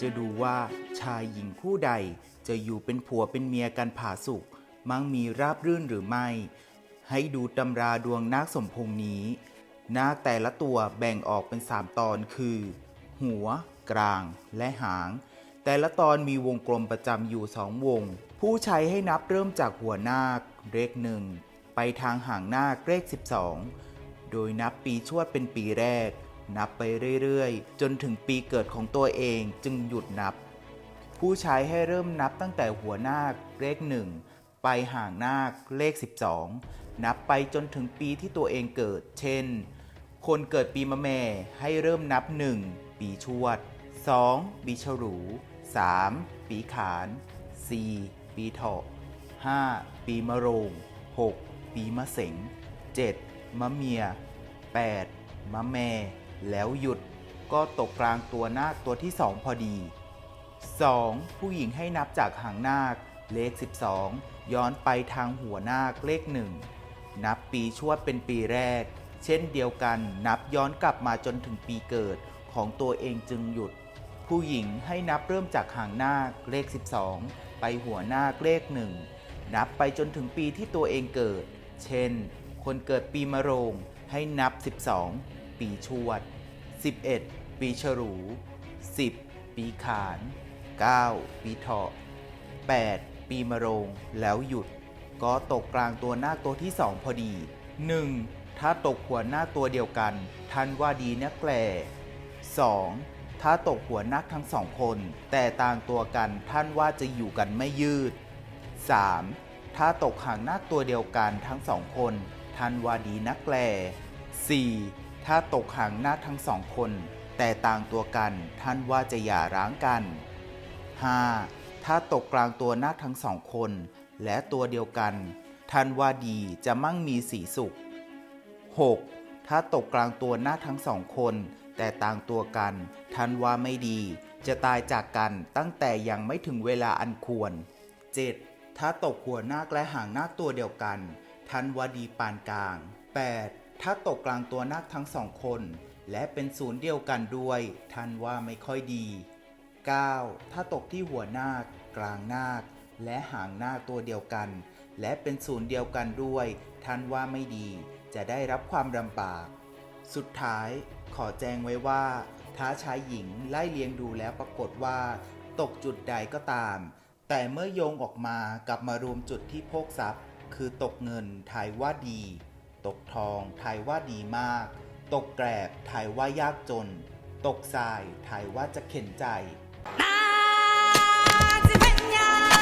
จะดูว่าชายหญิงคู่ใดจะอยู่เป็นผัวเป็นเมียกันผาสุกมั่งมีราบรื่นหรือไม่ ให้ดูตำราดวงนาคสมพงษ์นี้ นาคแต่ละตัวแบ่งออกเป็นสามตอนคือ หัว กลาง และหาง แต่ละตอนมีวงกลมประจำอยู่สองวง ผู้ใช้ให้นับเริ่มจากหัวนาคเลขหนึ่งไปทางหางนาคเลข 12 โดยนับปีชวดเป็นปีแรก นับไปเรื่อยๆ จนถึงปีเกิดของตัวเองจึงหยุดนับ ผู้ใช้ให้เริ่มนับตั้งแต่หัวนาคเลขหนึ่งไปหางนาคเลข 12 นับไปจนถึงปีที่ตัวเองเกิด เช่น คนเกิดปีมะแม่ให้เริ่มนับ 1 ปีชวด 2 ปีฉลู 3 ปีขาน 4 ปีเถาะ 5. ปีมะโรง 6. ปีมะเสง 7. มะเมีย 8. มะแม่ แล้วหยุดก็ตกกลางตัวนาคตัวที่สองพอดี 2. ผู้หญิงให้นับจากหางนาคเลข 12 ย้อนไปทางหัวนาคเลขหนึ่งนับปีชวดเป็นปีแรก เช่นเดียวกันนับย้อนกลับมาจนถึงปีเกิดของตัวเองจึงหยุด ผู้หญิงให้นับเริ่มจากหางนาคเลข 12 ไปหัวนาคเลขหนึ่งนับไปจนถึงปีที่ตัวเองเกิด เช่น คนเกิดปีมะโรงให้นับ 12 ปีชวด 11 ปีฉลู 10 ปีขาน 9. ปีเถาะ 8. ปีมะโรง แล้วหยุด ก็ตกกลางตัวหน้าตัวที่สองพอดี 1. ถ้าตกหัวหน้าตัวเดียวกัน ท่านว่าดีนะแกล 2. ถ้าตกหัวน้าคทั้งสองคน แต่ต่างตัวกันท่านว่าจะอยู่กันไม่ยืด 3. ถ้าตกห่างนาตัวเดียวกันทั้งสองคน ท่านว่าดีนักแกล 4. ถ้าตกห่างหน้าทั้งสองคน แต่ต่างตัวกันท่านว่าจะอย่าร้างกัน 5. ถ้าตกกลางตัวหน้าทั้งสองคน และตัวเดียวกัน ท่านว่าดีจะมั่งมีสีสุข 6. ถ้าตกกลางตัวหน้าทั้งสองคน แต่ต่างตัวกัน ท่านว่าไม่ดี จะตายจากกันตั้งแต่ยังไม่ถึงเวลาอันควร 7. ถ้าตกหัวหน้าและหางหน้าตัวเดียวกัน ท่านว่าดีปานกลาง 8. ถ้าตกกลางตัวนาคทั้งสองคน และเป็นศูนย์เดียวกันด้วย ท่านว่าไม่ค่อยดี 9. ถ้าตกที่หัวนาค กลางนาค และหางนาคตัวเดียวกัน และเป็นศูนย์เดียวกันด้วย ท่านว่าไม่ดี จะได้รับความลำบาก สุดท้าย ขอแจ้งไว้ว่า ถ้าชายหญิงไล่เลียงดูแล้วปรากฏว่า ตกจุดใดก็ตาม แต่เมื่อโยงออกมากลับมารวมจุดที่โภคทรัพย์ คือตกเงินทายว่าดี ตกทองทายว่าดีมาก ตกแกรบทายว่ายากจน ตกทรายทายว่าจะเข็นใจ ตาสิเป็นยัง